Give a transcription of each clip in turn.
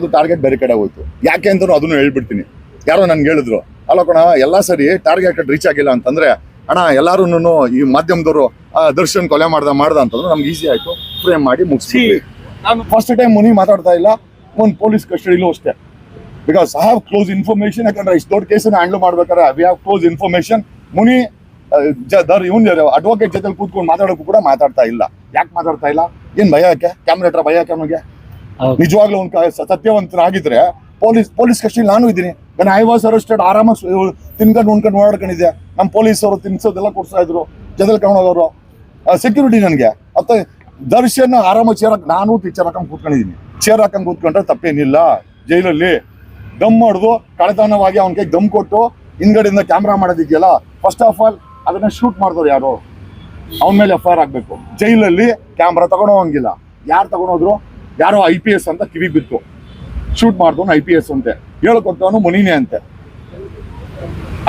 ಅದು ಟಾರ್ಗೆಟ್ ಬೇರೆ ಕಡೆ ಹೋಯ್ತು. ಯಾಕೆ ಅಂತಲೂ ಅದನ್ನು ಹೇಳ್ಬಿಡ್ತೀನಿ. ಯಾರೋ ನನ್ಗೆ ಹೇಳಿದ್ರು ಅಲ್ಲ ಕಣ ಎಲ್ಲ ಸರಿ ಟಾರ್ಗೆಟ್ ರೀಚ್ ಆಗಿಲ್ಲ? ಅಂತಂದ್ರೆ ಅಣ್ಣ ಎಲ್ಲಾರು ಈ ಮಾಧ್ಯಮದವರು ದರ್ಶನ್ ಕೊಲೆ ಮಾಡ್ದ ಮಾಡ್ದ ಅಂತಂದ್ರೆ ನಮ್ಗೆ ಈಸಿ ಆಯ್ತು ಫ್ರೇಮ್ ಮಾಡಿ ಮುಗಿಸಿ ನಾನು ಫಸ್ಟ್ ಟೈಮ್ ಮುನಿ ಮಾತಾಡ್ತಾ ಇಲ್ಲ ಒಂದು ಪೊಲೀಸ್ ಕಸ್ಟಡಿಲೂ ಅಷ್ಟೇ. Because I have close information ಯಾಕಂದ್ರೆ ಇಷ್ಟು ದೊಡ್ಡ ಕೇಸನ್ನು ಹ್ಯಾಂಡಲ್ ಮಾಡ್ಬೇಕಾದ್ರೆ we have close information Muni even advocate ಜೊತೆ ಕೂತ್ಕೊಂಡು ಮಾತಾಡೋಕ್ಕೂ ಕೂಡ ಮಾತಾಡ್ತಾ ಇಲ್ಲ. ಯಾಕೆ ಮಾತಾಡ್ತಾ ಇಲ್ಲ? ಏನು ಭಯ ಯಾಕೆ? ಕ್ಯಾಮ್ರಾ ಹತ್ರ ಭಯ ಯಾಕೆ ನಮಗೆ. ನಿಜವಾಗ್ಲೂ ಒಂದು ಸತ್ಯವಂತನಾಗಿದ್ರೆ ಪೊಲೀಸ್ ಪೊಲೀಸ್ ಕಸ್ಟಡಿ ನಾನು ಇದ್ದೀನಿ. ಐ ವಾಸ್ ಅರೆಸ್ಟೆಡ್ ಆರಾಮಾಗಿ ತಿನ್ಕೊಂಡು, ಉಣ್ಕೊಂಡು, ಓಡಾಡ್ಕೊಂಡಿದ್ದೆ. ನಮ್ಮ ಪೊಲೀಸರು ತಿನ್ಸೋದೆಲ್ಲ ಕೊಡ್ಸ್ತಾ ಇದ್ರು. ಜೊತೆಲಿ ಕಾಣೋದವರು ಸೆಕ್ಯೂರಿಟಿ ನನಗೆ. ಮತ್ತೆ ದರ್ಶನ್ ಆರಾಮಾಗಿ ಚೇರ್ ಹಾಕಿ ನಾನು ಚೇರ್ ಹಾಕೊಂಡು ಕೂತ್ಕೊಂಡಿದ್ದೀನಿ. ಚೇರ್ ಹಾಕೊಂಡು ಕೂತ್ಕೊಂಡ್ರೆ ತಪ್ಪೇನಿಲ್ಲ. ಜೈಲಲ್ಲಿ ದಮ್ ಹೊಡೆದು ಕಳೆತನವಾಗಿ ಅವನ ಕೈಗೆ ದಮ್ ಕೊಟ್ಟು ಹಿಂದ್ಗಡೆಯಿಂದ ಕ್ಯಾಮ್ರಾ ಮಾಡೋದಿದೆಯಲ್ಲ ಫಸ್ಟ್ ಆಫ್ ಆಲ್ ಅದನ್ನ ಶೂಟ್ ಮಾಡಿದವ್ರು ಯಾರು? ಅವನ ಮೇಲೆ ಎಫ್ ಐ ಆರ್ ಆಗಬೇಕು ಜೈಲಲ್ಲಿ ಕ್ಯಾಮ್ರಾ ತಗೊಂಡೋಗಂಗಿಲ್ಲ ಯಾರು ತಗೊಂಡೋದ್ರು ಯಾರೋ ಐ ಪಿ ಎಸ್ ಅಂತ ಕಿವಿ ಬಿತ್ತು. ಶೂಟ್ ಮಾಡ್ದವನು ಐ ಪಿ ಎಸ್ ಅಂತೆ. ಹೇಳ್ಕೊಟ್ಟವನು ಮುನಿನೇ ಅಂತೆ.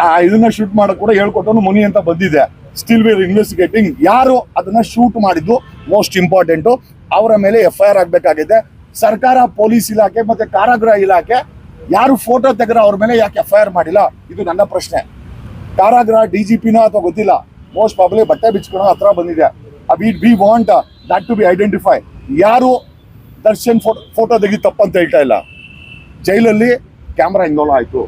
ಆ, ಇದನ್ನ ಶೂಟ್ ಮಾಡಕ್ ಕೂಡ ಹೇಳ್ಕೊಟ್ಟವನು ಮುನಿ ಅಂತ ಬಂದಿದೆ. ಸ್ಟಿಲ್ ವಿರ್ ಇನ್ವೆಸ್ಟಿಗೇಟಿಂಗ್ ಯಾರು ಅದನ್ನ ಶೂಟ್ ಮಾಡಿದ್ದು ಮೋಸ್ಟ್ ಇಂಪಾರ್ಟೆಂಟ್ ಅವರ ಮೇಲೆ ಎಫ್ ಐ ಆರ್ ಆಗಬೇಕಾಗಿದೆ. ಸರ್ಕಾರ ಪೊಲೀಸ್ ಇಲಾಖೆ ಮತ್ತೆ ಕಾರಾಗೃಹ ಇಲಾಖೆ ಯಾರು ಫೋಟೋ ತೆಗೆದ ಅವ್ರ ಮೇಲೆ ಯಾಕೆ ಎಫ್ ಐ ಆರ್ ಮಾಡಿಲ್ಲ? ಇದು ನನ್ನ ಪ್ರಶ್ನೆ. ಕಾರಾಗೃಹ ಡಿ ಜಿ ಪಿನ ಅಥವಾ ಗೊತ್ತಿಲ್ಲ? ಮೋಸ್ಟ್ ಪ್ರಾಬ್ಲಿ ಬಟ್ಟೆ ಬಿಚ್ಕೊಳೋ ಹತ್ರ ಬಂದಿದೆ. We want that to be identify ಯಾರು ದರ್ಶನ್ ಫೋಟೋ ಫೋಟೋ ತೆಗಿ ತಪ್ಪಂತ ಹೇಳ್ತಾ ಇಲ್ಲ. ಜೈಲಲ್ಲಿ ಕ್ಯಾಮ್ರಾ ಇನ್ವಾಲ್ವ್ ಆಯ್ತು.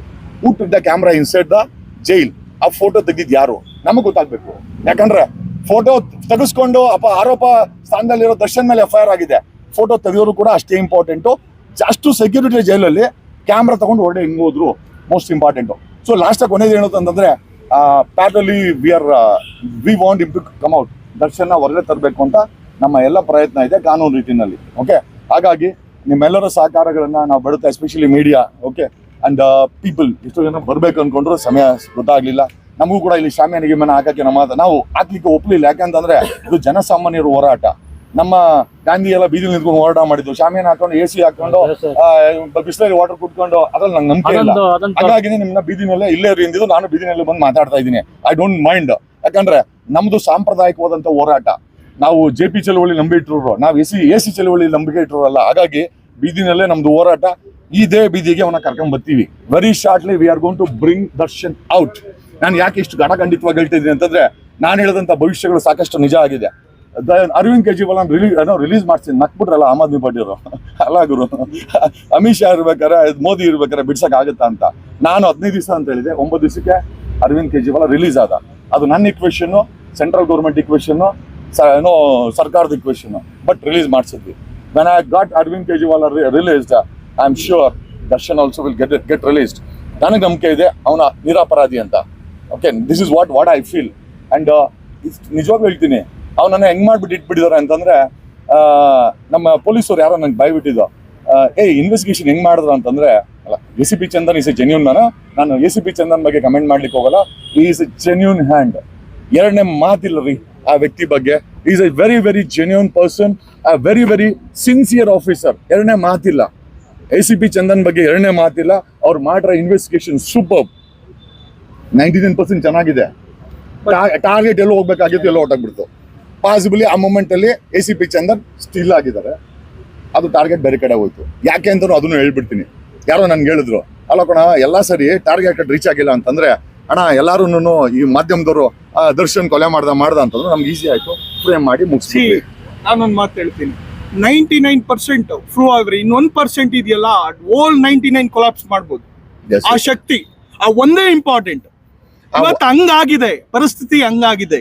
ಊಟಿದ್ದ the camera inside the jail. ಆ ಫೋಟೋ ತೆಗೆದಿದ್ ಯಾರು? ನಮಗೆ ಗೊತ್ತಾಗ್ಬೇಕು. ಯಾಕಂದ್ರೆ ಫೋಟೋ ತೆಗೆಸ್ಕೊಂಡು ಅಪ್ಪ ಆರೋಪ ಸ್ಥಾನದಲ್ಲಿರೋ ದರ್ಶನ್ ಮೇಲೆ ಎಫ್ ಐ ಆರ್ ಆಗಿದೆ. ಫೋಟೋ ತೆಗೆಯೋರು ಕೂಡ ಅಷ್ಟೇ ಇಂಪಾರ್ಟೆಂಟು ಅಷ್ಟು ಸೆಕ್ಯೂರಿಟಿ ಜೈಲಲ್ಲಿ ಕ್ಯಾಮ್ರಾ ತಗೊಂಡು ಹೊರಡೆ ಹಿಂಗ್ ಹೋದ್ರು ಮೋಸ್ಟ್ ಇಂಪಾರ್ಟೆಂಟು ಸೊ ಲಾಸ್ಟಾಗಿ ಕೊನೆಯದು ಹೇಳೋದು ಅಂತಂದ್ರೆ we are we want him to come out ದರ್ಶನ ಹೊರಗಡೆ ತರಬೇಕು ಅಂತ ನಮ್ಮ ಎಲ್ಲ ಪ್ರಯತ್ನ ಇದೆ ಕಾನೂನು ರೀತಿನಲ್ಲಿ ಓಕೆ ಹಾಗಾಗಿ ನಿಮ್ಮೆಲ್ಲರ ಸಹಕಾರಗಳನ್ನ ನಾವು ಬಡುತ್ತೆ especially media okay and people ಇಷ್ಟು ಜನ ಬರ್ಬೇಕು ಅನ್ಕೊಂಡ್ರು ಸಮಯ ಗೊತ್ತಾಗ್ಲಿಲ್ಲ ನಮಗೂ ಕೂಡ ಇಲ್ಲಿ ಶಾಮಿಯಾನ ನಿಗಮನ ಹಾಕಕ್ಕೆ ನಮ್ಮ ನಾವು ಹಾಕ್ಲಿಕ್ಕೆ ಒಪ್ಲಿಲ್ಲ. ಯಾಕಂತಂದ್ರೆ ಇದು ಜನಸಾಮಾನ್ಯರ ಹೋರಾಟ. ನಮ್ಮ ಗಾಂಧಿ ಎಲ್ಲ ಬೀದಿ ನಿಂತ್ಕೊಂಡು ಹೋರಾಟ ಮಾಡಿದ್ದು. ಶಾಮಿಯಾನ ಹಾಕೊಂಡು ಎ ಸಿ ಹಾಕೊಂಡು ಬಿಸಿಲಲ್ಲಿ ವಾಟರ್ ಕುಟ್ಕೊಂಡು ಅದ್ರಲ್ಲಿ ನಂಗೆ ನಂಬಿಕೆ ಇಲ್ಲ. ಹಾಗಾಗಿ ನಿಮ್ಮನ್ನ ಬೀದಿನಲ್ಲೇ ಇಲ್ಲೇ ಇರಿ ಅಂದಿದ್ದು ನಾನು ಬೀದಿನಲ್ಲಿ ಬಂದು ಮಾತಾಡ್ತಾ ಇದ್ದೀನಿ. ಐ ಡೋಂಟ್ ಮೈಂಡ್ ಯಾಕಂದ್ರೆ ನಮ್ದು ಸಾಂಪ್ರದಾಯಿಕವಾದಂತ ಹೋರಾಟ. ನಾವು ಜೆ ಪಿ ಚಳವಳಿ ನಂಬಿ ಇಟ್ಟಿರೋರು, ನಾವು ಎ ಸಿ ಎ ಸಿ ಚಳವಳಿ ನಂಬಿಕೆ ಇಟ್ಟಿರೋಲ್ಲ ಹಾಗಾಗಿ ಬೀದಿನಲ್ಲೇ ನಮ್ದು ಹೋರಾಟ ಇದೇ ಬೀದಿಗೆ ಅವನ ಕರ್ಕೊಂಡ್ ಬರ್ತೀವಿ. Very shortly we are gone to bring Darshan out ನಾನು ಯಾಕೆ ಇಷ್ಟು ಗಡಖಂಡಿತವಾಗಿ ಹೇಳ್ತಿದ್ದೀನಿ ಅಂತಂದ್ರೆ, ನಾನು ಹೇಳಿದಂತ ಭವಿಷ್ಯಗಳು ಸಾಕಷ್ಟು ನಿಜ ಆಗಿದೆ. ಅರವಿಂದ್ ಕೇಜ್ರಿವಾಲ್ ರಿಲೀಸ್ ಏನೋ ರಿಲೀಸ್ ಮಾಡ್ತೀನಿ ನಕ್ಬಿಟ್ರಲ್ಲ ಆಮ್ ಆದ್ಮಿ ಪಾರ್ಟಿಯವರು ಅಲ್ಲ ಗುರು, ಅಮಿತ್ ಶಾ ಇರ್ಬೇಕಾರೆ, ಮೋದಿ ಇರ್ಬೇಕಾರೆ ಬಿಡ್ಸಕ್ ಆಗುತ್ತಾ ಅಂತ. ನಾನು ಹದಿನೈದು ದಿವಸ ಅಂತ ಹೇಳಿದೆ, ಒಂಬತ್ತು ದಿವಸಕ್ಕೆ ಅರವಿಂದ್ ಕೇಜ್ರಿವಾಲ್ ರಿಲೀಸ್ ಆದ. ಅದು ನನ್ನ ಇಕ್ವೇಶನ್ ಸೆಂಟ್ರಲ್ ಗೌರ್ಮೆಂಟ್ ಇಕ್ವೇಶನ್ ಏನೋ ಸರ್ಕಾರದ equation but release ಮಾಡಿಸಿದ್ವಿ. When I got Arvind Kejriwal released I am sure Darshan also will get get released ನನಗೆ ನಂಬಿಕೆ ಇದೆ, ಅವನ ನಿರಾಪರಾಧಿ ಅಂತ. Okay this is what what I feel and ನಿಜವಾಗ್ಲೂ ಹೇಳ್ತೀನಿ ಅವನನ್ನು ಹೆಂಗೆ ಮಾಡ್ಬಿಟ್ಟು ಇಟ್ಬಿಟ್ಟಿದ್ದಾರೆ ಅಂತಂದರೆ ನಮ್ಮ ಪೊಲೀಸರು ಯಾರೋ ನನಗೆ ಬಾಯ್ಬಿಟ್ಟಿದ್ದು ಏ ಇನ್ವೆಸ್ಟಿಗೇಷನ್ ಹೆಂಗೆ ಮಾಡಿದ್ರು ಅಂತಂದರೆ, ಅಲ್ಲ A C P Chandan is a genuine ನಾನು ನಾನು ಎ ಸಿ ಪಿ ಚಂದನ್ ಬಗ್ಗೆ ಕಮೆಂಟ್ ಮಾಡ್ಲಿಕ್ಕೆ ಹೋಗಲ್ಲ. ಈಸ್ ಎ ಜೆನ್ಯೂನ್ ಹ್ಯಾಂಡ್ ಎರಡನೇ ಮಾತಿಲ್ಲ ರೀ. ಆ ವ್ಯಕ್ತಿ ಬಗ್ಗೆ. Is a very very genuine person a very very sincere officer ಎರಡನೇ ಮಾತಿಲ್ಲ. ಎ ಸಿ ಪಿ ಚಂದನ್ ಬಗ್ಗೆ ಎರಡನೇ ಮಾತಿಲ್ಲ. ಅವ್ರು ಮಾಡಿರೋ investigation super ninety nine percent ಚೆನ್ನಾಗಿದೆ ಟಾರ್ಗೆಟ್ ಎಲ್ಲೋ ಹೋಗ್ಬೇಕಾಗಿತ್ತು ಎಲ್ಲೋ ಹೊಟ್ಟಾಗ್ಬಿಡ್ತು ಪಾಸಿಬಲಿ ಆ ಮೂಮೆಂಟಲ್ಲಿ A C P Chandan still ಆಗಿದ್ದಾರೆ. ಅದು ಟಾರ್ಗೆಟ್ ಬೇರೆ ಕಡೆ ಹೋಯ್ತು. ಯಾಕೆ ಅಂತಲೂ ಅದನ್ನು ಹೇಳ್ಬಿಡ್ತೀನಿ. ಯಾರೋ ನನ್ಗೆ ಹೇಳಿದ್ರು. ಅಲ್ಲ ಕಣ ಎಲ್ಲ ಸರಿ ಟಾರ್ಗೆಟ್ ರೀಚ್ ಆಗಿಲ್ಲ ಅಂತಂದ್ರೆ ಅಣ್ಣ ಎಲ್ಲಾರು ಈ ಮಾಧ್ಯಮದವರು ಆ, ದರ್ಶನ್ ಕೊಲೆ ಮಾಡ್ದ ಮಾಡ್ದ ಅಂತಂದ್ರೆ ನಮ್ಗೆ ಈಸಿ ಆಯ್ತು. ಫ್ರೇಮ್ ಮಾಡಿ ಮುಗಿಸಿ ನಾನೊಂದು ಮಾತು ಹೇಳ್ತೀನಿ. ನೈಂಟಿ ನೈನ್ ಪರ್ಸೆಂಟ್ ಫ್ರೂ ಆದ್ರೆ ಇನ್ನೊಂದ್ ಪರ್ಸೆಂಟ್ ಇದೆಯಲ್ಲ ಓಲ್ ನೈಂಟಿ ನೈನ್ ಕೊಲಾಪ್ಸ್ ಮಾಡ್ಬೋದು. ಆ ಶಕ್ತಿ ಆ ಒಂದೇ ಇಂಪಾರ್ಟೆಂಟ್ ಇವತ್ತು ಹಂಗಾಗಿದೆ ಪರಿಸ್ಥಿತಿ ಹಂಗಾಗಿದೆ.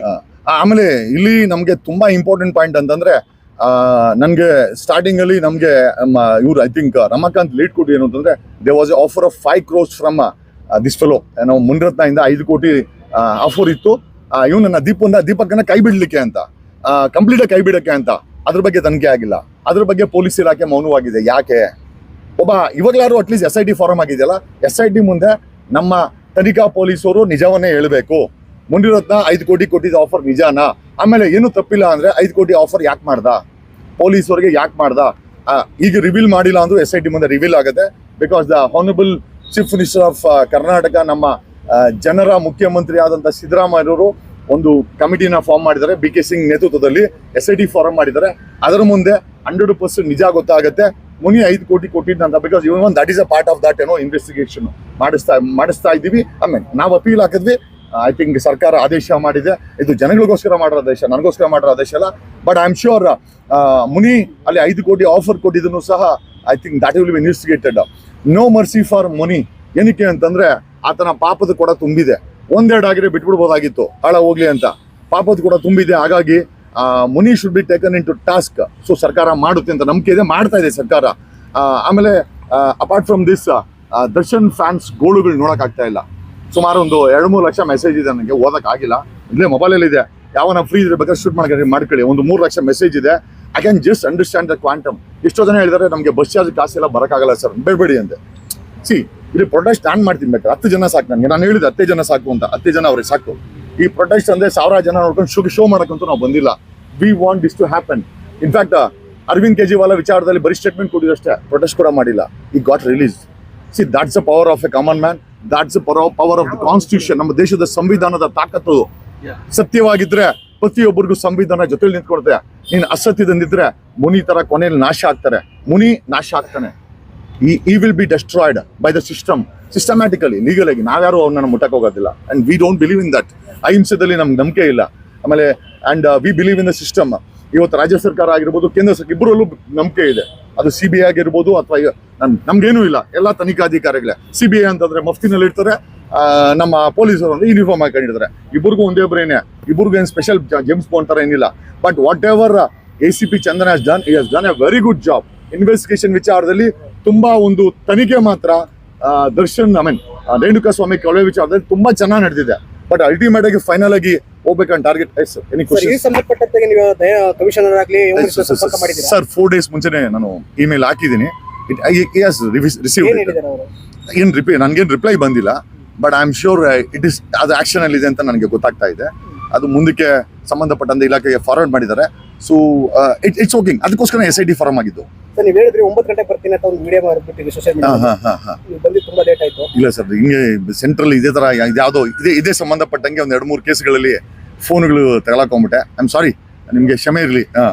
ಆಮೇಲೆ ಇಲ್ಲಿ ನಮಗೆ ತುಂಬಾ ಇಂಪಾರ್ಟೆಂಟ್ ಪಾಯಿಂಟ್ ಅಂತಂದ್ರೆ ಆ, ನನ್ಗೆ ಸ್ಟಾರ್ಟಿಂಗ್ ಅಲ್ಲಿ ನಮ್ಗೆ ಇವ್ರು ಐ ಥಿಂಕ್ ರಮಾಕಾಂತ್ ಲೀಡ್ ಕೊಟ್ಟು ಏನು ಅಂತಂದ್ರೆ they was offer of five crores from this fellow ಏನೋ ಮುನ್ರತ್ನ ಇಂದ ಐದು ಕೋಟಿ ಆಫರ್ ಇತ್ತು. ಇವನನ್ನ ದೀಪಂದ ದೀಪಕ್ನ ಕೈ ಬಿಡ್ಲಿಕ್ಕೆ ಅಂತ. ಕಂಪ್ಲೀಟ್ ಕೈ ಬಿಡಕ್ಕೆ ಅಂತ. ಅದ್ರ ಬಗ್ಗೆ ತನಿಖೆ ಆಗಿಲ್ಲ. ಅದ್ರ ಬಗ್ಗೆ ಪೊಲೀಸ್ ಇಲಾಖೆ ಮೌನವಾಗಿದೆ. ಯಾಕೆ? ಒಬ್ಬ ಇವಾಗಲಾರು at least S I T form ಆಗಿದೆಯಲ್ಲ? ಎಸ್ ಐ ಟಿ ಮುಂದೆ ನಮ್ಮ ತನಿಖಾ ಪೊಲೀಸರು ನಿಜವನ್ನೇ ಹೇಳಬೇಕು. ಮುನಿರತ್ನ ಐದು ಕೋಟಿ ಕೊಟ್ಟಿದ್ದ ಆಫರ್ ನಿಜಾನ? ಆಮೇಲೆ ಏನು ತಪ್ಪಿಲ್ಲ ಅಂದ್ರೆ ಐದು ಕೋಟಿ ಆಫರ್ ಯಾಕೆ ಮಾಡ್ದ? ಪೊಲೀಸರಿಗೆ ಯಾಕೆ ಮಾಡ್ದ? ಈಗ ರಿವೀಲ್ ಮಾಡಿಲ್ಲ ಅಂದ್ರೂ ಎಸ್ ಐ ಟಿ ಮುಂದೆ ರಿವೀಲ್ ಆಗುತ್ತೆ. Because the honourable chief minister of Karnataka ನಮ್ಮ ಜನರ ಮುಖ್ಯಮಂತ್ರಿ ಆದಂತ ಸಿದ್ದರಾಮಯ್ಯವರು ಒಂದು ಕಮಿಟಿನ ಫಾರ್ಮ್ ಮಾಡಿದ್ದಾರೆ. ಬಿ ಕೆ ಸಿಂಗ್ ನೇತೃತ್ವದಲ್ಲಿ ಎಸ್ ಐ ಟಿ ಫಾರಂ ಮಾಡಿದ್ದಾರೆ. ಅದರ ಮುಂದೆ ಹಂಡ್ರೆಡ್ ಪರ್ಸೆಂಟ್ ನಿಜ ಗೊತ್ತಾಗುತ್ತೆ. ಮುನಿ ಐದು ಕೋಟಿ ಕೊಟ್ಟಿದ್ದಂತ because even that is a part of that ಏನೋ ಇನ್ವೆಸ್ಟಿಗೇಷನ್ ಮಾಡಿಸ್ತಾ ಮಾಡಿಸ್ತಾ ಇದ್ದೀವಿ. ಆಮೇಲೆ ನಾವು ಅಪೀಲ್ ಹಾಕಿದ್ವಿ. ಐ ಥಿಂಕ್ ಸರ್ಕಾರ ಆದೇಶ ಮಾಡಿದೆ. ಇದು ಜನಗಳಿಗೋಸ್ಕರ ಮಾಡಿರೋ ಆದೇಶ, ನನಗೋಸ್ಕರ ಮಾಡಿರೋ ಆದೇಶ ಅಲ್ಲ. But I am sure Muni ಅಲ್ಲಿ ಐದು ಕೋಟಿ ಆಫರ್ ಕೊಟ್ಟಿದ್ದನ್ನು ಸಹ I think that will be investigated no mercy for money ಏನಕ್ಕೆ ಅಂತಂದ್ರೆ ಆತನ ಪಾಪದ ಕೂಡ ತುಂಬಿದೆ. ಒಂದೆರಡು ಆಗಿರೆ ಬಿಟ್ಬಿಡ್ಬೋದಾಗಿತ್ತು. ಹಾಳ ಹೋಗ್ಲಿ ಅಂತ. ಪಾಪದ ಕೂಡ ತುಂಬಿದೆ. ಹಾಗಾಗಿ Muni should be taken into task so ಸರ್ಕಾರ ಮಾಡುತ್ತೆ ಅಂತ ನಂಬಿಕೆ ಇದೆ. ಮಾಡ್ತಾ ಇದೆ ಸರ್ಕಾರ. ಆಮೇಲೆ apart from this Darshan fans ಗೋಳುಗಳು ನೋಡೋಕ್ಕಾಗ್ತಾ ಇಲ್ಲ. ಸುಮಾರು ಒಂದು ಎರಡು ಮೂರು ಲಕ್ಷ ಮೆಸೇಜ್ ಇದೆ ನನಗೆ. ಓದೋಕ್ಕಾಗಿಲ್ಲ ಮೊಬೈಲಲ್ಲಿ ಇದೆ. ಯಾವನ ಫ್ರೀ ಇದ್ರೆ ಬೇಕಾದ್ರೆ ಶೂಟ್ ಮಾಡ್ಕೊಳ್ಳಿ ಮಾಡ್ಕೊಳ್ಳಿ. ಒಂದು ಮೂರು ಲಕ್ಷ ಮೆಸೇಜ್ ಇದೆ. I can just understand the quantum ಎಷ್ಟೋ ಜನ ಹೇಳಿದಾರೆ ನಮಗೆ ಬಸ್ ಚಾರ್ಜ್ ಕಾಸೆಲ್ಲ ಬರೋಕ್ಕಾಗಲ್ಲ ಸರ್. ಬೇಡಬೇಡಿ ಅಂತೆ ಸಿ ಇಲ್ಲಿ ಪ್ರೊಟೆಸ್ಟ್ ನಾನು ಮಾಡ್ತೀನಿ ಬೇಕಾದ್ರೆ. ಹತ್ತು ಜನ ಸಾಕು ನನಗೆ. ನಾನು ಹೇಳಿದೆ ಹತ್ತೇ ಜನ ಸಾಕು ಅಂತ. ಹತ್ತೇ ಜನ ಅವ್ರಿಗೆ ಸಾಕು. ಈ ಪ್ರೊಟೆಸ್ಟ್ ಅಂದರೆ ಸಾವಿರ ಜನ ನೋಡ್ಕೊಂಡು ಶೋ ಶೋ ಮಾಡೋಕ್ಕಂತೂ ನಾವು ಬಂದಿಲ್ಲ. We want this to happen in fact Arvind Kejriwal ವಿಚಾರದಲ್ಲಿ ಬರೀ ಸ್ಟೇಟ್ಮೆಂಟ್ ಕೊಟ್ಟಿದ್ದಷ್ಟೇ ಪ್ರೊಟೆಸ್ಟ್ ಕೂಡ ಮಾಡಿಲ್ಲ. He got release see that's a power of a common man that's a power of the constitution ನಮ್ಮ ದೇಶದ ಸಂವಿಧಾನದ ತಾಕತ್ತು ಸತ್ಯವಾಗಿದ್ರೆ ಪ್ರತಿಯೊಬ್ಬರಿಗೂ ಸಂವಿಧಾನ ಜೊತೆಲಿ ನಿಂತ್ಕೊಡುತ್ತೆ ನೀನು ಅಸತ್ಯದಂದಿದ್ರೆ ಮುನಿ ತರ ಕೊನೆಯಲ್ಲಿ ನಾಶ ಆಗ್ತಾರೆ. ಮುನಿ ನಾಶ ಆಗ್ತಾನೆ. He he will be destroyed by the system systematically legal ಆಗಿ. ನಾವ್ಯಾರು ಅವ್ರನ್ನ ಮುಟ್ಟಕ್ಕೆ ಹೋಗೋದಿಲ್ಲ. And we don't believe in that ಅಹಿಂಸೆದಲ್ಲಿ ನಮ್ಗೆ ನಂಬಿಕೆ ಇಲ್ಲ. ಆಮೇಲೆ and we believe in the system ಇವತ್ತು ರಾಜ್ಯ ಸರ್ಕಾರ ಆಗಿರ್ಬೋದು, ಕೇಂದ್ರ ಸರ್ಕಾರ ಇಬ್ಬರಲ್ಲೂ ನಂಬಿಕೆ ಇದೆ. ಅದು ಸಿ ಬಿ ಐ ಆಗಿರ್ಬೋದು, ಅಥವಾ ನಮ್ ನಮ್ಗೇನೂ ಇಲ್ಲ. ಎಲ್ಲ ತನಿಖಾಧಿಕಾರಿಗಳೇ. ಸಿ ಬಿ ಐ ಅಂತಂದ್ರೆ ಮಫ್ತಿನಲ್ಲಿ ಇರ್ತಾರೆ ನಮ್ಮ ಪೊಲೀಸರು ಅಂದ್ರೆ ಯೂನಿಫಾರ್ಮ್ ಹಾಕೊಂಡಿದ್ದಾರೆ. ಇಬ್ಬರಿಗೂ ಒಂದೇ ಬ್ರೇನೆ ಇಬ್ಬರಿಗೂ ಏನು ಸ್ಪೆಷಲ್ ಜೆಮ್ಸ್ ಥರ ಏನಿಲ್ಲ. But whatever A C P Chandan has done has done a very good job investigation ವಿಚಾರದಲ್ಲಿ ತುಂಬಾ ಒಂದು ತನಿಖೆ ಮಾತ್ರ ದರ್ಶನ್ ಐ ಮೀನ್ ರೇಣುಕಾ ಸ್ವಾಮಿ ಕೊಲೆ ವಿಚಾರದಲ್ಲಿ ತುಂಬಾ ಚೆನ್ನಾಗಿ ನಡೆದಿದೆ. ಬಟ್ ಅಲ್ಟಿಮೇಟ್ ಆಗಿ ಫೈನಲ್ ಆಗಿ ಹೋಗ್ಬೇಕಂತ ಟಾರ್ಗೆಟ್ ಸಂಬಂಧಪಟ್ಟಂತೆ ನೀವು ಕಮಿಷನರ್ ಆಗ್ಲಿ ಸರ್ ಫೋರ್ ಡೇಸ್ ಮುಂಚೆನೆ ನಾನು ಇಮೇಲ್ ಹಾಕಿದ್ದೀನಿ. ಇಟ್ ರಿಸೀವ್ ಅವರು? ಏನ್ ರಿಪ್ಲೈ ನನ್ಗೇನ್ ರಿಪ್ಲೈ ಬಂದಿಲ್ಲ. But I am sure it is ಅದು ಆಕ್ಷನ್ ಅಲ್ಲಿ ಇದೆ ಅಂತ ನನಗೆ ಗೊತ್ತಾಗ್ತಾ ಇದೆ. ಅದು ಮುಂದಕ್ಕೆ ಸಂಬಂಧಪಟ್ಟಂತ ಇಲಾಖೆಗೆ ಫಾರ್ವರ್ಡ್ ಮಾಡಿದ್ದಾರೆ. ಸೊ ಇಟ್ ಇಟ್ಸ್ ಓಕಿಂಗ್ ಅದಕ್ಕೋಸ್ಕರ ಎಸ್ ಐ ಟಿ ಫಾರ್ಮ್ ಆಗಿದ್ದು. ಸರ್ ನೀವು ಹೇಳಿದ್ರಿ ಒಂಬತ್ತು ಗಂಟೆ ಬರ್ತೀನಿ ಅಂತ ಒಂದು ವಿಡಿಯೋ ಮಾಡಿಬಿಟ್ಟಿದ್ರಿ ಸೋಷಿಯಲ್ ಹಾ ಮೀಡಿಯಾ ಹಾ ಹಾ ಹಾ. ನೀವು ಬಂದು ತುಂಬಾ ಲೇಟ್ ಆಯ್ತು. ಇಲ್ಲ ಸರ್ ಹಿಂಗೆ ಸೆಂಟ್ರಲ್ ಇದೇ ತರ ಯಾವುದೋ ಇದೇ ಇದೇ ಸಂಬಂಧಪಟ್ಟಂಗೆ ಒಂದ್ ಎರಡು ಮೂರು ಕೇಸ್ಗಳಲ್ಲಿ ಫೋನ್ಗಳು ತಗೊಳಕೊಂಬಿಟ್ಟೆ ಐ ಆಮ್ ಸಾರಿ ನಿಮ್ಗೆ ಕ್ಷಮೆ ಇರಲಿ. ಹಾ.